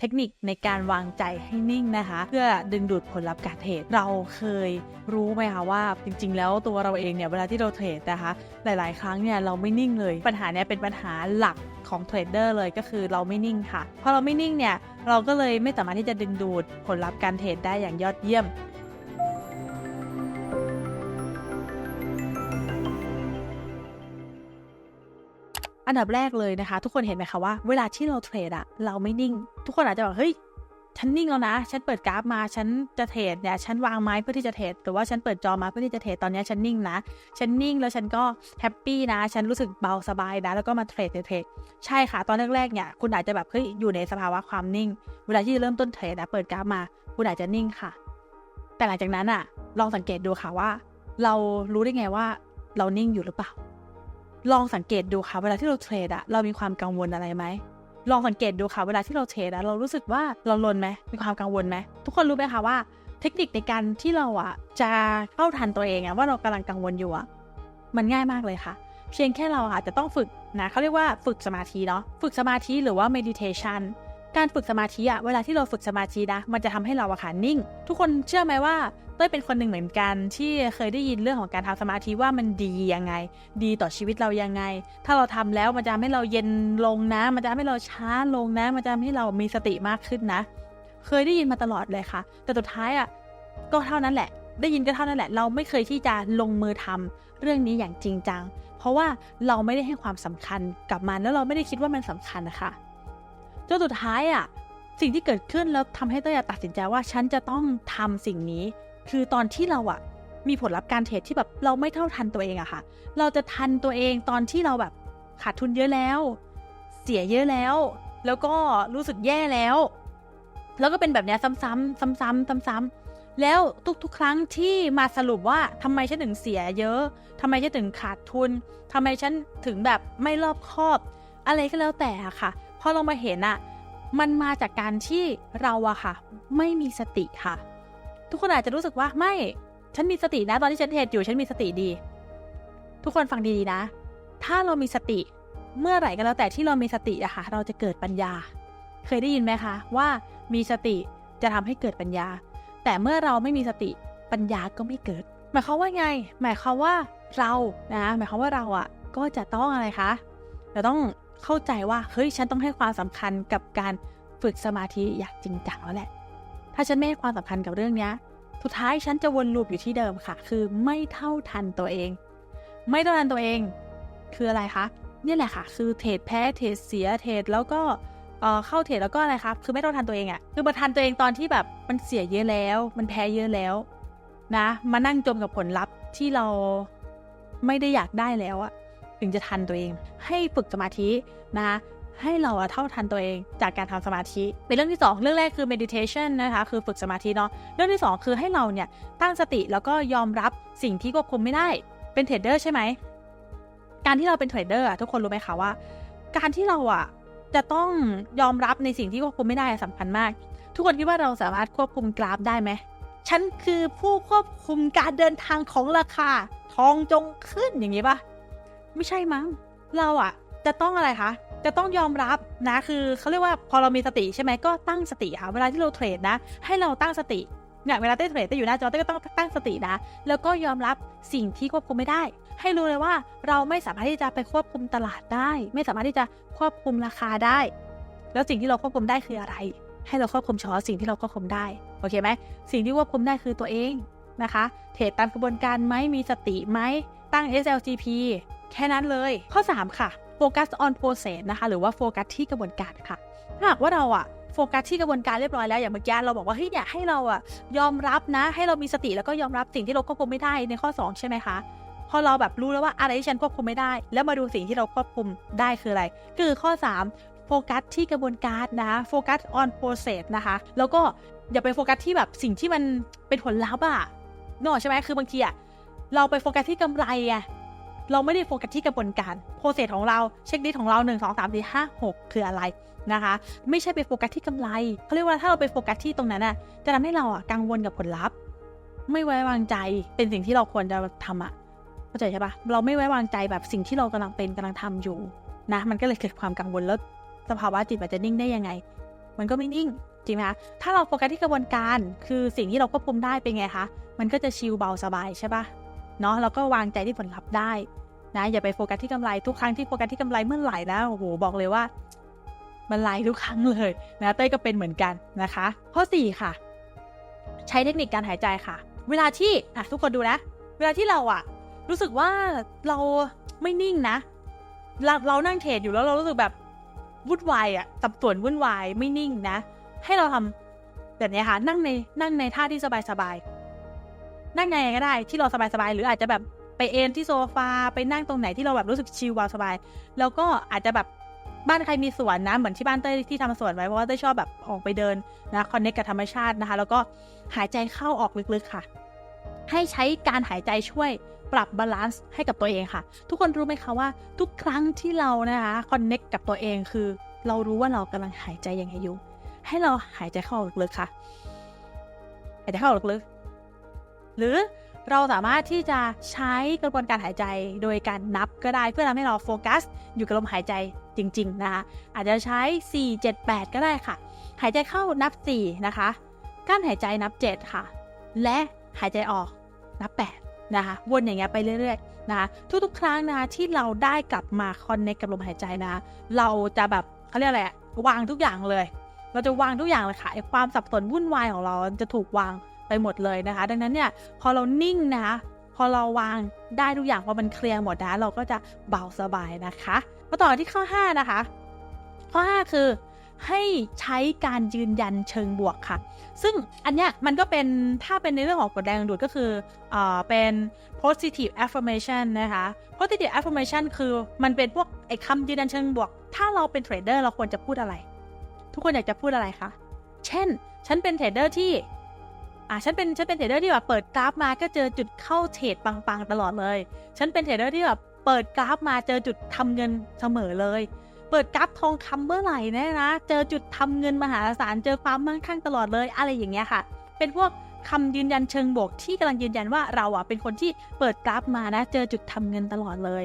เทคนิคในการวางใจให้นิ่งนะคะ เพื่อดึงดูดผลลัพธ์การเทรดเราเคยรู้ไหมคะว่าจริง ๆ แล้วตัวเราเองเนี่ยเวลาที่เราเทรดนะคะ หลาย ๆ ครั้งเนี่ยเราไม่นิ่งเลย ปัญหาเนี้ยเป็นปัญหาหลักของเทรดเดอร์เลยก็คือเราไม่นิ่งค่ะพอเราไม่นิ่งเนี่ยเราก็เลยไม่สามารถที่จะดึงดูดผลลัพธ์การเทรดได้อย่างยอดเยี่ยม อันดับแรกเลยนะคะ ทุกคนเห็นไหมคะว่าเวลาที่เราเทรดอะเราไม่นิ่ง ทุกคนอาจจะบอกเฮ้ยฉันนิ่งแล้วนะ ฉันเปิดกราฟมา ฉันจะเทรดเนี่ย ฉันวางไม้เพื่อที่จะเทรด หรือว่าฉันเปิดจอมาเพื่อที่จะเทรด ตอนนี้ฉันนิ่งนะ ฉันนิ่งแล้วฉันก็แฮปปี้นะ ฉันรู้สึกเบาสบายนะ แล้วก็มาเทรดเทรด ใช่ค่ะ ตอนแรกๆเนี่ย คุณอาจจะแบบเฮ้ย อยู่ในสภาวะความนิ่ง เวลาที่เริ่มต้นเทรดนะ เปิดกราฟมา คุณอาจจะนิ่งค่ะ แต่หลังจากนั้นอะลองสังเกตดูค่ะว่า เรารู้ได้ไงว่าเรานิ่งอยู่หรือเปล่า ลองสังเกตดูค่ะเวลาที่เราเทรดอะเรามีความกังวลอะไรไหมลองสังเกตดูค่ะเวลาที่เราเทรดอะเรารู้สึกว่าเราลนไหมมีความกังวลไหมทุกคนรู้ไหมคะว่า เทคนิคในการที่เราอะจะเข้าทันตัวเองอะว่าเรากำลังกังวลอยู่อะมันง่ายมากเลยค่ะ เพียงแค่เราอะจจะต้องฝึกนะเขาเรียกว่าฝึกสมาธิเนาะฝึกสมาธิหรือว่า meditation การฝึกสมาธิอะเวลาที่เราฝึกสมาธินะ มันจะทำให้เราอะค่ะนิ่ง ทุกคนเชื่อไหมว่าเต้ยเป็นคนหนึ่งเหมือนกันที่เคยได้ยินเรื่องของการทำสมาธิว่ามันดียังไง ดีต่อชีวิตเรายังไง ถ้าเราทำแล้วมันจะทำให้เราเย็นลงนะ มันจะทำให้เราช้าลงนะ มันจะทำให้เรามีสติมากขึ้นนะ เคยได้ยินมาตลอดเลยค่ะ แต่สุดท้ายอะก็เท่านั้นแหละ ได้ยินก็เท่านั้นแหละ เราไม่เคยที่จะลงมือทำเรื่องนี้อย่างจริงจัง เพราะว่าเราไม่ได้ให้ความสำคัญกับมันแล้วเราไม่ได้คิดว่ามันสำคัญนะคะ จนสุดท้ายอะสิ่งที่เกิดขึ้นแล้วทำให้เต้ยตัดสินใจว่าฉันจะต้องทำสิ่งนี้ คือตอนที่เราอะมีผลลัพธ์การเทรดที่แบบเราไม่เท่าทันตัวเองอะค่ะ เราจะทันตัวเองตอนที่เราแบบขาดทุนเยอะแล้ว เสียเยอะแล้ว แล้วก็รู้สึกแย่แล้ว แล้วก็เป็นแบบนี้ซ้ำๆซ้ำๆซ้ำๆแล้วทุกๆ ครั้งที่มาสรุปว่าทำไมฉันถึงเสียเยอะทำไมฉันถึงขาดทุนทำไมฉันถึงแบบไม่รอบคอบ อะไรก็แล้วแต่อะค่ะ อเรามาเห็นอะมันมาจากการที่เราอะค่ะ ไม่มีสติค่ะ ทุกคนอาจจะรู้สึกว่าไม่ ฉันมีสตินะ ตอนที่ฉันเทรดอยู่ฉันมีสติดี ทุกคนฟังดีๆนะ ถ้าเรามีสติเมื่อไหร่ก็แล้วแต่ที่เรามีสติอะค่ะ เราจะเกิดปัญญา เคยได้ยินไหมคะ ว่ามีสติจะทำให้เกิดปัญญา แต่เมื่อเราไม่มีสติปัญญาก็ไม่เกิด หมายความว่าไง หมายความว่าเรานะหมายความว่าเราอะก็จะต้องอะไรคะเราต้อง เข้าใจว่าเฮ้ยฉันต้องให้ความสำคัญกับการฝึกสมาธิอย่างจริงจังแล้วแหละ ถ้าฉันไม่ให้ความสำคัญกับเรื่องนี้สุดท้ายฉันจะวนลูปอยู่ที่เดิมค่ะ คือไม่เท่าทันตัวเอง ไม่เท่าทันตัวเอง คืออะไรคะนี่แหละค่ะ คือเทรดแพ้เทรดเสียเทรดแล้วก็เอ่อเข้าเทรดแล้วก็อะไรครับ คือไม่เท่าทันตัวเองอะ่ะ คือมาทันตัวเองตอนที่แบบมันเสียเยอะแล้ว มันแพ้เยอะแล้ว นะ มานั่งจมกับผลลัพธ์ที่เราไม่ได้อยากได้แล้วอะ ถึงจะทันตัวเอง ให้ฝึกสมาธินะคะให้เราเท่าทันตัวเองจากการทำสมาธิเป็นเรื่องที่ 2 เรื่องแรกคือ meditation นะคะคือฝึกสมาธิเนาะเรื่องที่ 2 คือให้เราเนี่ยตั้งสติแล้วก็ยอมรับสิ่งที่ควบคุมไม่ได้เป็นเทรดเดอร์ใช่ไหมการที่เราเป็นเทรดเดอร์ทุกคนรู้ไหมคะว่า การที่เราอะจะต้องยอมรับในสิ่งที่ควบคุมไม่ได้สำคัญมาก ทุกคนคิดว่าเราสามารถควบคุมกราฟได้ไหมฉันคือผู้ควบคุมการเดินทางของราคาทองจงขึ้นอย่างนี้ปะ ไม่ใช่มั้ง เราอะจะต้องอะไรคะ จะต้องยอมรับนะคือเขาเรียกว่าพอเรามีสติใช่ไหมก็ตั้งสติค่ะเวลาที่เราเทรดนะ ให้เราตั้งสติเนี่ยเวลาเต้เทรดเต้อยู่หน้าจอเต้ก็ต้องตั้งสตินะ แล้วก็ยอมรับสิ่งที่ควบคุมไม่ได้ ให้รู้เลยว่าเราไม่สามารถที่จะไปควบคุมตลาดได้ ไม่สามารถที่จะควบคุมราคาได้ แล้วสิ่งที่เราควบคุมได้คืออะไร ให้เราควบคุมเฉพาะสิ่งที่เราควบคุมได้โอเคไหมสิ่งที่ควบคุมได้คือตัวเองนะคะ เทรดตามกระบวนการไหมมีสติไหมตั้ง SLGP แค่นั้นเลย ข้อ 3 ค่ะโฟกัส on process นะคะหรือว่าโฟกัสที่กระบวนการค่ะถ้าหากว่าเราอะโฟกัสที่กระบวนการเรียบร้อยแล้วอย่างเมื่อกี้เราบอกว่าเฮ้ยเนี่ยให้เราอะยอมรับนะ ให้เรามีสติแล้วก็ยอมรับสิ่งที่เราควบคุมไม่ได้ในข้อ 2 ใช่ไหมคะพอเราแบบรู้แล้วว่าอะไรที่ฉันควบคุมไม่ได้ แล้วมาดูสิ่งที่เราควบคุมได้คืออะไร คือข้อ 3 โฟกัสที่กระบวนการนะโฟกัส on process นะคะแล้วก็อย่าไปโฟกัสที่แบบสิ่งที่มันเป็นผลลัพธ์อะนอกใช่ไหมคือบางทีอะเราไปโฟกัสที่กำไรอะ เราไม่ได้โฟกัสที่กระบวนการโปรเซสของเราเช็คลิสของเรา1 2 3 4 5 6 คืออะไรนะคะ ไม่ใช่ไปโฟกัสที่กำไรเขาเรียกว่าถ้าเราไปโฟกัสที่ตรงนั้นน่ะจะทำให้เราอะกังวลกับผลลัพธ์ ไม่ไว้วางใจเป็นสิ่งที่เราควรจะทำอะเข้าใจใช่ปะเราไม่ไว้วางใจแบบสิ่งที่เรากำลังเป็นกำลังทำอยู่นะมันก็เลยเกิดความกังวลแล้วสภาวะจิตมันจะนิ่งได้ยังไง มันก็ไม่นิ่งจริงไหมคะถ้าเราโฟกัสที่กระบวนการ คือสิ่งที่เราควบคุมได้เป็นไงคะมันก็จะชิลเบาสบายใช่ปะ เนาะเราก็วางใจที่ผลลัพธ์ได้นะอย่าไปโฟกัสที่กำไรทุกครั้งที่โฟกัสที่กำไรเมื่อไหร่นะโอ้โหบอกเลยว่า มันไหลทุกครั้งเลยนะเต้ยก็เป็นเหมือนกันนะคะ ข้อ 4 ค่ะ ใช้เทคนิคการหายใจค่ะ เวลาที่อะทุกคนดูนะ เวลาที่เราอะ รู้สึกว่าเราไม่นิ่งนะเราเรานั่งเทรดอยู่แล้วเรารู้สึกแบบวุ่นวายอะสับสนวุ่นวายไม่นิ่งนะ ให้เราทำแบบนี้ค่ะนั่งในนั่งในท่าที่สบายๆ นั่งไงก็ได้ที่เราสบายๆหรืออาจจะแบบไปเอนที่โซฟาไปนั่งตรงไหนที่เราแบบรู้สึกชิลวาสบาย แล้วก็อาจจะแบบบ้านใครมีสวนนะเหมือนที่บ้านเต้ยที่ทำสวนไว้เพราะว่าเต้ยชอบแบบออกไปเดินนะคอนเนคกับธรรมชาตินะคะ แล้วก็หายใจเข้าออกลึกๆค่ะ ให้ใช้การหายใจช่วยปรับบาลานซ์ให้กับตัวเองค่ะ ทุกคนรู้ไหมคะว่า ทุกครั้งที่เรานะคะคอนเนคกับตัวเองคือ เรารู้ว่าเรากำลังหายใจยังไงอยู่ให้เราหายใจเข้าลึกๆค่ะหายใจเข้าลึกๆ หรือเราสามารถที่จะใช้กระบวนการหายใจโดยการนับก็ได้เพื่อทำให้เราโฟกัส อยู่กับลมหายใจจริง ๆ นะคะ อาจจะใช้ 4 7 8 ก็ได้ค่ะ หายใจเข้านับ 4 นะคะกั้นหายใจนับ 7 ค่ะ และหายใจออกนับ 8 นะคะ วนอย่างเงี้ยไปเรื่อยๆนะคะทุกๆ ครั้งนะคะที่เราได้กลับมาคอนเนคกับลมหายใจนะ เราจะแบบเขาเรียกอะไรวางทุกอย่างเลย เราจะวางทุกอย่างเลยค่ะไอความสับสนวุ่นวายของเราจะถูกวาง ไปหมดเลยนะคะ ดังนั้นเนี่ยพอเรานิ่งนะคะพอเราวางได้ทุกอย่างพอมันเคลียร์หมดนะเราก็จะเบาสบายนะคะมาต่อที่ข้อ 5 นะคะ ข้อ 5 คือให้ใช้การยืนยันเชิงบวกค่ะ ซึ่งอันเนี้ยมันก็เป็นถ้าเป็นในเรื่องของกฎแรงดูดก็คือเอ่อเป็น positive affirmation นะคะ positive affirmation คือมันเป็นพวกไอ้คำยืนยันเชิงบวก ถ้าเราเป็นเทรดเดอร์เราควรจะพูดอะไร ทุกคนอยากจะพูดอะไรคะ เช่น ฉันเป็นเทรดเดอร์ที่ อะฉันเป็นฉันเป็นเทรดเดอร์ที่แบบเปิดกราฟมาก็เจอจุดเข้าเทรดปังๆตลอดเลย ฉันเป็นเทรดเดอร์ที่แบบเปิดกราฟมาเจอจุดทำเงินเสมอเลย เปิดกราฟทองคำเมื่อไหร่นี่นะ เจอจุดทำเงินมหาศาลเจอความมั่งคั่งตลอดเลยอะไรอย่างเงี้ยค่ะ เป็นพวกคำยืนยันเชิงบวกที่กำลังยืนยันว่าเราอะเป็นคนที่เปิดกราฟมานะ เจอจุดทำเงินตลอดเลย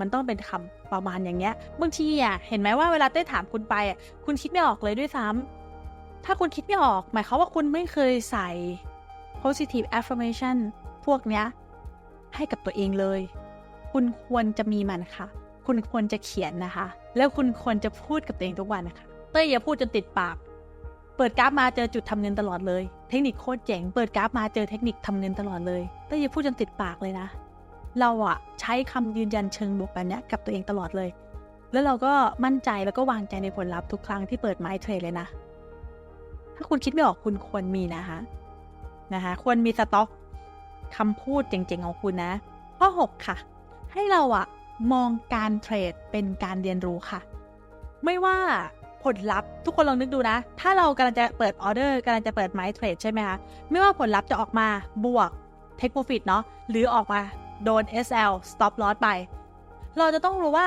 มันต้องเป็นคำประมาณอย่างเงี้ยบางทีอะเห็นไหมว่าเวลาเต้ถามคุณไปอะคุณคิดไม่ออกเลยด้วยซ้ำ ถ้าคุณคิดไม่ออก หมายความว่าคุณไม่เคยใส่ positive affirmation พวกเนี้ย ให้กับตัวเองเลย คุณควรจะมีมันค่ะ คุณควรจะเขียนนะคะ แล้วคุณควรจะพูดกับตัวเองทุกวันนะคะเต้ยอย่าพูดจนติดปาก เปิดกราฟมาเจอจุดทำเงินตลอดเลย เทคนิคโคตรเจ๋ง เปิดกราฟมาเจอเทคนิคทำเงินตลอดเลย เต้ยอย่าพูดจนติดปากเลยนะ เราอะใช้คำยืนยันเชิงบวกแบบเนี้ยกับตัวเองตลอดเลย แล้วเราก็มั่นใจแล้วก็วางใจในผลลัพธ์ทุกครั้งที่เปิดไม้เทรดเลยนะ ถ้าคุณคิดไม่ออกคุณควรมีนะคะนะคะควรมีสต็อกคำพูดเจ๋งๆของคุณนะ ข้อ 6 ค่ะ ให้เราอะมองการเทรดเป็นการเรียนรู้ค่ะ ไม่ว่าผลลัพธ์ทุกคนลองนึกดูนะ ถ้าเรากำลังจะเปิดออเดอร์กำลังจะเปิดไม้เทรดใช่ไหมคะ ไม่ว่าผลลัพธ์จะออกมาบวก take profit เนาะหรือออกมาโดน SL stop loss ไป เราจะต้องรู้ว่า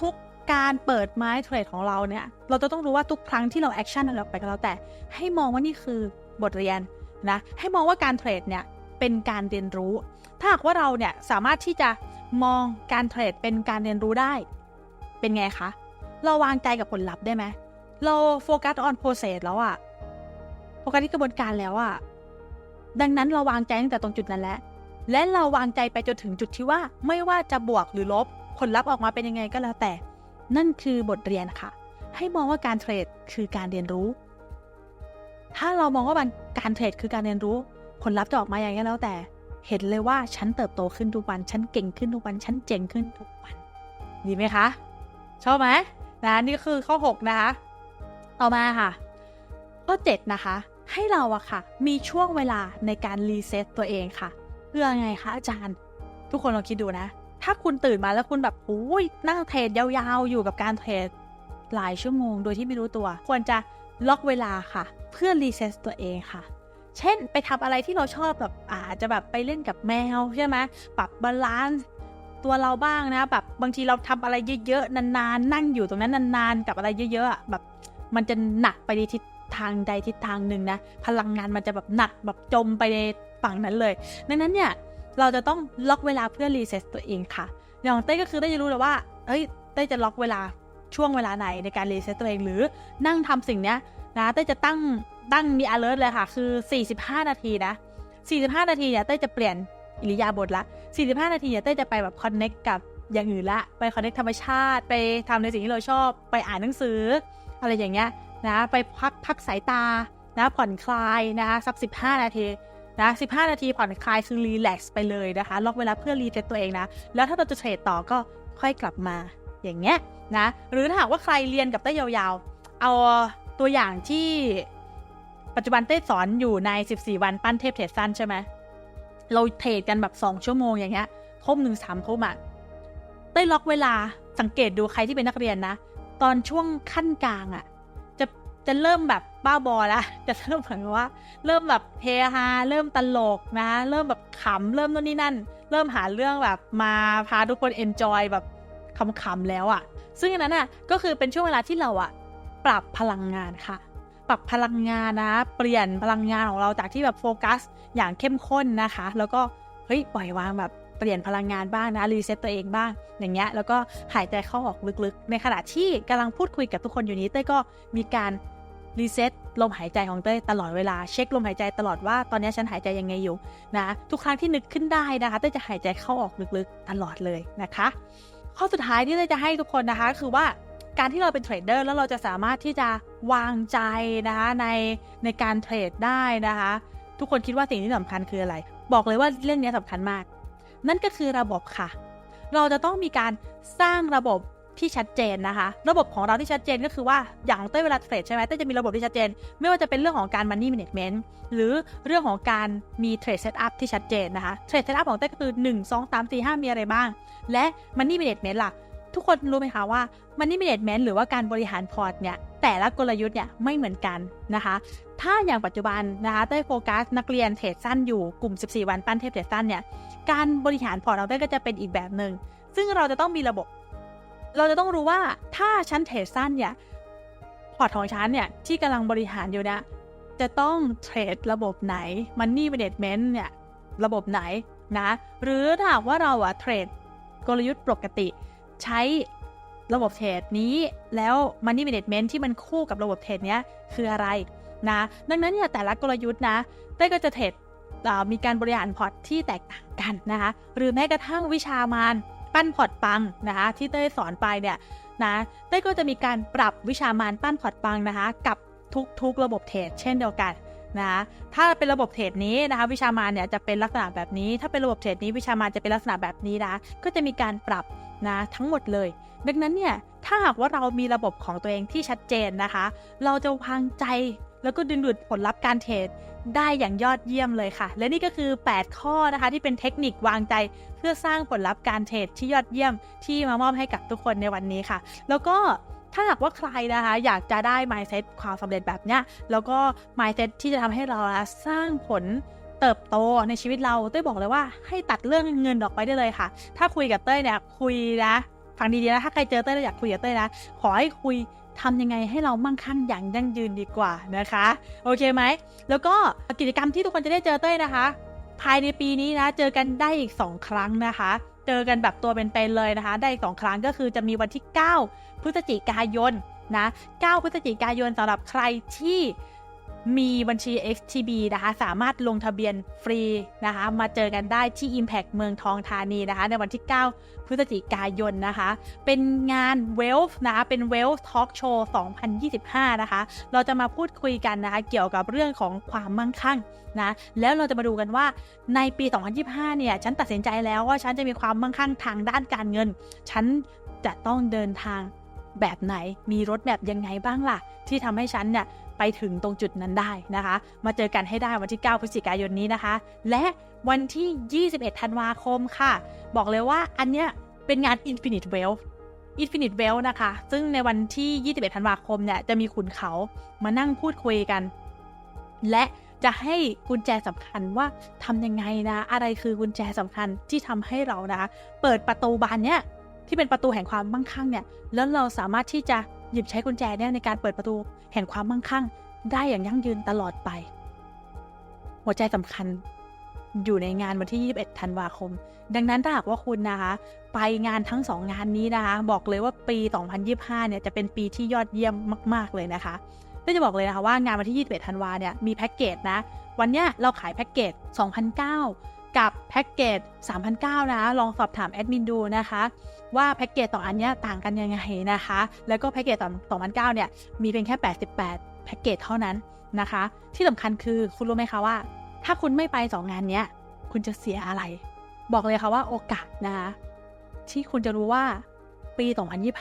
ทุกๆ การเปิดไม้เทรดของเราเนี่ย เราจะต้องรู้ว่าทุกครั้งที่เราแอคชั่นอะไรออกไปก็แล้วแต่ ให้มองว่านี่คือบทเรียนนะ ให้มองว่าการเทรดเนี่ยเป็นการเรียนรู้ ถ้าหากว่าเราเนี่ยสามารถที่จะมองการเทรดเป็นการเรียนรู้ได้ เป็นไงคะ เราวางใจกับผลลัพธ์ได้ไหม เราโฟกัส on process แล้วอะโฟกัสที่กระบวนการแล้วอะดังนั้นเราวางใจตั้งแต่ตรงจุดนั้นแล้ว และเราวางใจไปจนถึงจุดที่ว่าไม่ว่าจะบวกหรือลบผลลัพธ์ออกมาเป็นยังไงก็แล้วแต่ นั่นคือบทเรียนค่ะ ให้มองว่าการเทรดคือการเรียนรู้ ถ้าเรามองว่าการเทรดคือการเรียนรู้ ผลลัพธ์จะออกมาอย่างนี้แล้วแต่ เห็นเลยว่าฉันเติบโตขึ้นทุกวัน ฉันเก่งขึ้นทุกวัน ฉันเจ๋งขึ้นทุกวัน ดีไหมคะ ชอบไหมนะนี่คือข้อ 6 นะคะ ต่อมาค่ะ ข้อ 7 นะคะ ให้เราอะค่ะ มีช่วงเวลาในการรีเซ็ตตัวเองค่ะ เพื่อไงคะอาจารย์ ทุกคนลองคิดดูนะ ถ้าคุณตื่นมาแล้วคุณแบบโอ้ยนั่งเทรดยาวๆ อยู่กับการเทรดหลายชั่วโมงโดยที่ไม่รู้ตัว ควรจะล็อกเวลาค่ะ เพื่อรีเซ็ตตัวเองค่ะ เช่นไปทำอะไรที่เราชอบแบบอาจจะแบบไปเล่นกับแมวใช่ไหมปรับบาลานซ์ตัวเราบ้างนะแบบบางทีเราทำอะไรเยอะๆนานๆ นั่งอยู่ตรงนั้นนานๆ กับอะไรเยอะๆแบบมันจะหนักไปในทิศทางใดทิศทางหนึ่งนะ พลังงานมันจะแบบหนักแบบจมไปในฝั่งนั้นเลยดังนั้นเนี่ย เราจะต้องล็อกเวลาเพื่อรีเซ็ตตัวเองค่ะ อย่างเต้ก็คือได้จะรู้เลยว่าเอ้ยเต้จะล็อกเวลาช่วงเวลาไหนในการรีเซ็ตตัวเองหรือนั่งทำสิ่งเนี้ยนะเต้จะตั้งตั้งมี alert เลยค่ะ คือ 45 นาทีนะ 45 นาทีเนี่ยเต้จะเปลี่ยนอิริยาบถละ 45 นาทีเนี่ยเต้จะไปแบบคอนเน็กกับอย่างอื่นละ ไปคอนเน็กธรรมชาติ ไปทำในสิ่งที่เราชอบ ไปอ่านหนังสือ อะไรอย่างเงี้ยนะ ไปพักพักสายตา นะ ผ่อนคลายนะคะสัก 15 นาที นะ15 นาทีผ่อนคลายคือรีแลกซ์ไปเลยนะคะ ล็อกเวลาเพื่อรีเซ็ตตัวเองนะ แล้วถ้าเราจะเทรดต่อก็ค่อยกลับมาอย่างเงี้ยนะหรือถ้าหากว่าใครเรียนกับเต้ยาวๆ เอาตัวอย่างที่ปัจจุบันเต้สอนอยู่ใน 14 วันปั้นเทพเทรดสั้นใช่ไหมเราเทรดกันแบบ 2 ชั่วโมงอย่างเงี้ยทุ่มหนึ่งสามทุ่มอะเต้ล็อกเวลาสังเกตดูใครที่เป็นนักเรียนนะ ตอนช่วงขั้นกลางอะ จะเริ่มแบบบ้าบอละจะเริ่มเหมือนว่า เริ่มแบบเฮฮาเริ่มตลกนะ เริ่มแบบขำเริ่มนู่นนี่นั่น เริ่มหาเรื่องแบบมาพาทุกคนเอนจอยแบบขำๆแล้วอะ่ะ ซึ่งอันนั้นอะก็คือเป็นช่วงเวลาที่เราอะ ปรับพลังงานค่ะ ปรับพลังงานนะ เปลี่ยนพลังงานของเราจากที่แบบโฟกัส อย่างเข้มข้นนะคะ แล้วก็เฮ้ยปล่อยวางแบบ เปลี่ยนพลังงานบ้างนะรีเซ็ตตัวเองบ้าง อย่างเงี้ยแล้วก็หายใจเข้าออกลึกๆ ในขณะที่กำลังพูดคุยกับทุกคนอยู่นี้เต้ก็มีการรีเซ็ตลมหายใจของเต้ตลอดเวลาเช็คลมหายใจตลอดว่าตอนนี้ฉันหายใจยังไงอยู่นะทุกครั้งที่นึกขึ้นได้นะคะเต้จะหายใจเข้าออกลึกๆ ตลอดเลยนะคะ ข้อสุดท้ายที่เต้จะให้ทุกคนนะคะคือว่าการที่เราเป็นเทรดเดอร์แล้วเราจะสามารถที่จะวางใจนะคะในในการเทรดได้นะคะ ทุกคนคิดว่าสิ่งที่สำคัญคืออะไร บอกเลยว่าเรื่องนี้สำคัญมาก นั่นก็คือระบบค่ะ เราจะต้องมีการสร้างระบบที่ชัดเจนนะคะ ระบบของเราที่ชัดเจนก็คือว่าอย่างเต้เวลาเทรดใช่ไหมเต้จะมีระบบที่ชัดเจน ไม่ว่าจะเป็นเรื่องของการ money management หรือเรื่องของการมีเทรดเซตอัพที่ชัดเจนนะคะเทรดเซตอัพของเต้ก็คือ 1 2 3 4 5 มีอะไรบ้าง และ money management ล่ะ ทุกคนรู้ไหมคะว่า money management หรือว่าการบริหารพอร์ตเนี่ยแต่ละกลยุทธ์เนี่ยไม่เหมือนกันนะคะ ถ้าอย่างปัจจุบันนะคะเต้ยโฟกัสนักเรียนเทรดสั้นอยู่กลุ่ม 14 วันปั้นเทพเทรดสั้นเนี่ยการบริหารพอร์ตของเต้ก็จะเป็นอีกแบบหนึ่งซึ่งเราจะต้องมีระบบ เราจะต้องรู้ว่าถ้าฉันเทรดสั้นเนี่ยพอร์ตของฉันเนี่ยที่กำลังบริหารอยู่เนี่ยจะต้องเทรดระบบไหน Money Management เนี่ยระบบไหนนะหรือถ้าว่าเราอะเทรดกลยุทธ์ปกติ ใช้ระบบเทรดนี้แล้ว Money Management ที่มันคู่กับระบบเทรดเนี้ยคืออะไรนะดังนั้นเนี่ยแต่ละกลยุทธ์นะเต้ก็จะเทรดมีการบริหารพอร์ตที่แตกต่างกันนะคะหรือแม้กระทั่งวิชามานปั้นพอร์ตปังนะคะที่เต้สอนไปเนี่ยนะเต้ก็จะมีการปรับวิชามานปั้นพอร์ตปังนะคะกับทุกๆ ระบบเทรดเช่นเดียวกันนะถ้าเป็นระบบเทรดนี้นะคะวิชามานเนี่ยจะเป็นลักษณะแบบนี้ ถ้าเป็นระบบเทรดนี้วิชามานจะเป็นลักษณะแบบนี้นะก็จะมีการปรับ นะทั้งหมดเลย ดังนั้นเนี่ยถ้าหากว่าเรามีระบบของตัวเองที่ชัดเจนนะคะ เราจะวางใจแล้วก็ดึงดูดผลลัพธ์การเทรดได้อย่างยอดเยี่ยมเลยค่ะ และนี่ก็คือ 8 ข้อนะคะที่เป็นเทคนิควางใจเพื่อสร้างผลลัพธ์การเทรดที่ยอดเยี่ยมที่มามอบให้กับทุกคนในวันนี้ค่ะ แล้วก็ถ้าหากว่าใครนะคะ อยากจะได้ mindset ความสำเร็จแบบเนี้ยแล้วก็ mindset ที่จะทำให้เราสร้างผล เติบโตในชีวิตเราเต้ยบอกเลยว่าให้ตัดเรื่องเงินออกไปได้เลยค่ะ ถ้าคุยกับเต้ยเนี่ยคุยนะฟังดีๆนะถ้าใครเจอเต้ยแล้วอยากคุยกับเต้ยนะขอให้คุยทำยังไงให้เรามั่งคั่งอย่างยั่งยืนดีกว่านะคะ โอเคไหม แล้วก็กิจกรรมที่ทุกคนจะได้เจอเต้ยนะคะ ภายในปีนี้นะ เจอกันได้อีก 2 ครั้งนะคะ เจอกันแบบตัวเป็นๆเลยนะคะ ได้อีก 2 ครั้งก็คือจะมีวันที่ 9 พฤศจิกายนนะ 9 พฤศจิกายนสำหรับใครที่ มีบัญชี XTB นะคะสามารถลงทะเบียนฟรีนะคะมาเจอกันได้ที่ Impact เมืองทองธานีนะคะในวันที่ 9 พฤศจิกายนนะคะ เป็นงาน Wealth นะคะเป็น Wealth Talk Show 2025 นะคะ เราจะมาพูดคุยกันนะคะเกี่ยวกับเรื่องของความมั่งคั่งนะแล้วเราจะมาดูกันว่าในปี 2025 เนี่ย ฉันตัดสินใจแล้วว่าฉันจะมีความมั่งคั่งทางด้านการเงิน ฉันจะต้องเดินทางแบบไหนมีรถแบบยังไงบ้างล่ะ ที่ทำให้ฉันเนี่ย ไปถึงตรงจุดนั้นได้นะคะ มาเจอกันให้ได้วันที่ 9 พฤศจิกายนนี้นะคะ และวันที่ 21 ธันวาคมค่ะ บอกเลยว่าอันเนี้ยเป็นงาน Infinite Wealth Infinite Wealth นะคะ ซึ่งในวันที่ 21 ธันวาคมเนี่ยจะมีขุนเขามานั่งพูดคุยกัน และจะให้กุญแจสำคัญว่าทำยังไงนะ อะไรคือกุญแจสำคัญที่ทำให้เรานะคะเปิดประตูบานเนี้ยที่เป็นประตูแห่งความมั่งคั่งเนี่ย แล้วเราสามารถที่จะ หยิบใช้กุญแจเนี่ยในการเปิดประตูแห่งความมั่งคั่ง ได้อย่างยั่งยืนตลอดไป หัวใจสำคัญอยู่ในงานวันที่ 21 ธันวาคม ดังนั้นถ้าหากว่าคุณนะคะ ไปงานทั้ง 2 งานนี้นะคะ บอกเลยว่าปี 2025 เนี่ยจะเป็นปีที่ยอดเยี่ยมมาก ๆ เลยนะคะก็จะบอกเลยนะคะว่างานวันที่ 21 ธันวาเนี่ยมีแพ็กเกจนะ วันเนี้ยเราขายแพ็กเกจ 2,009 กับแพ็กเกจ 3,009 นะ ลองสอบถามแอดมินดูนะคะ ว่าแพ็กเกจต่ออันเนี้ยต่างกันยังไงนะคะ แล้วก็แพ็กเกจต่อ2,009เนี่ยมีเพียงแค่ 88 แพ็กเกจเท่านั้นนะคะ ที่สำคัญคือคุณรู้ไหมคะว่า ถ้าคุณไม่ไป2งานเนี้ยคุณจะเสียอะไร บอกเลยค่ะว่าโอกาสนะคะที่คุณจะรู้ว่าปี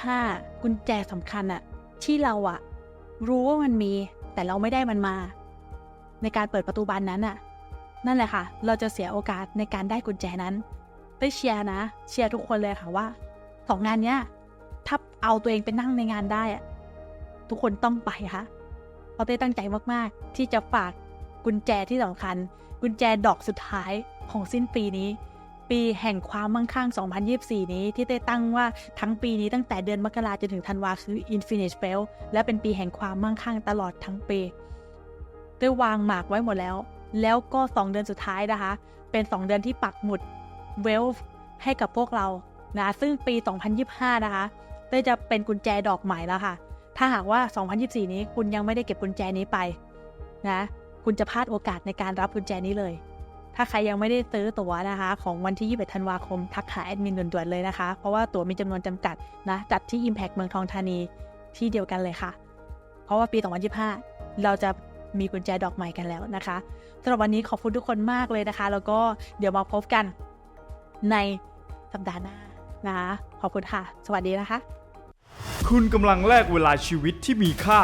2025 กุญแจสำคัญอะที่เราอะรู้ว่ามันมี แต่เราไม่ได้มันมา ในการเปิดประตูบานนั้นอะนั่นแหละค่ะ เราจะเสียโอกาสในการได้กุญแจนั้น ได้เชียร์นะ เชียร์ทุกคนเลยค่ะว่า สองงานเนี้ยถ้าเอาตัวเองไปนั่งในงานได้อะทุกคนต้องไปค่ะเพราะเต้ตั้งใจมากๆ ที่จะฝากกุญแจที่สำคัญ กุญแจดอกสุดท้ายของสิ้นปีนี้ ปีแห่งความมั่งคั่ง 2024 นี้ ที่เต้ตั้งว่าทั้งปีนี้ตั้งแต่เดือนมกราจนถึงธันวาคือ Infinite Spell และเป็นปีแห่งความมั่งคั่งตลอดทั้งปีได้วางหมากไว้หมดแล้ว แล้วก็ 2 เดือนสุดท้ายนะคะ เป็น 2 เดือนที่ปักหมุด Wealth ให้กับพวกเรา นะซึ่งปี 2025 นะคะเต้จะเป็นกุญแจดอกใหม่แล้วค่ะ ถ้าหากว่า 2024 นี้คุณยังไม่ได้เก็บกุญแจนี้ไปนะคุณจะพลาดโอกาสในการรับกุญแจนี้เลย ถ้าใครยังไม่ได้ซื้อตั๋วนะคะ ของวันที่ 21 ธันวาคม ทักหาแอดมินด่วนๆเลยนะคะ เพราะว่าตั๋วมีจำนวนจำกัดนะจัดที่ Impact เมืองทองธานีที่เดียวกันเลยค่ะ เพราะว่าปี 2025 เราจะมีกุญแจดอกใหม่กันแล้วนะคะสำหรับวันนี้ขอบคุณทุกคนมากเลยนะคะ แล้วก็เดี๋ยวมาพบกันในสัปดาห์หน้า นะคะขอบคุณค่ะ สวัสดีนะคะ คุณกำลังแลกเวลาชีวิตที่มีค่า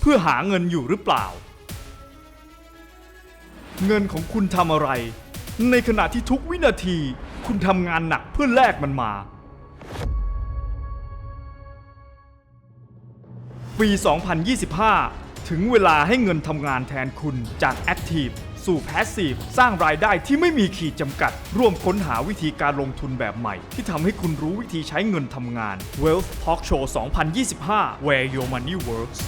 เพื่อหาเงินอยู่หรือเปล่า เงินของคุณทำอะไร ในขณะที่ทุกวินาที คุณทำงานหนักเพื่อแลกมันมา ปี 2025 ถึงเวลาให้เงินทำงานแทนคุณจาก Active สู่ Passive สร้างรายได้ที่ไม่มีขีดจำกัด ร่วมค้นหาวิธีการลงทุนแบบใหม่ ที่ทำให้คุณรู้วิธีใช้เงินทำงาน Wealth Talk Show 2025 Where Your Money Works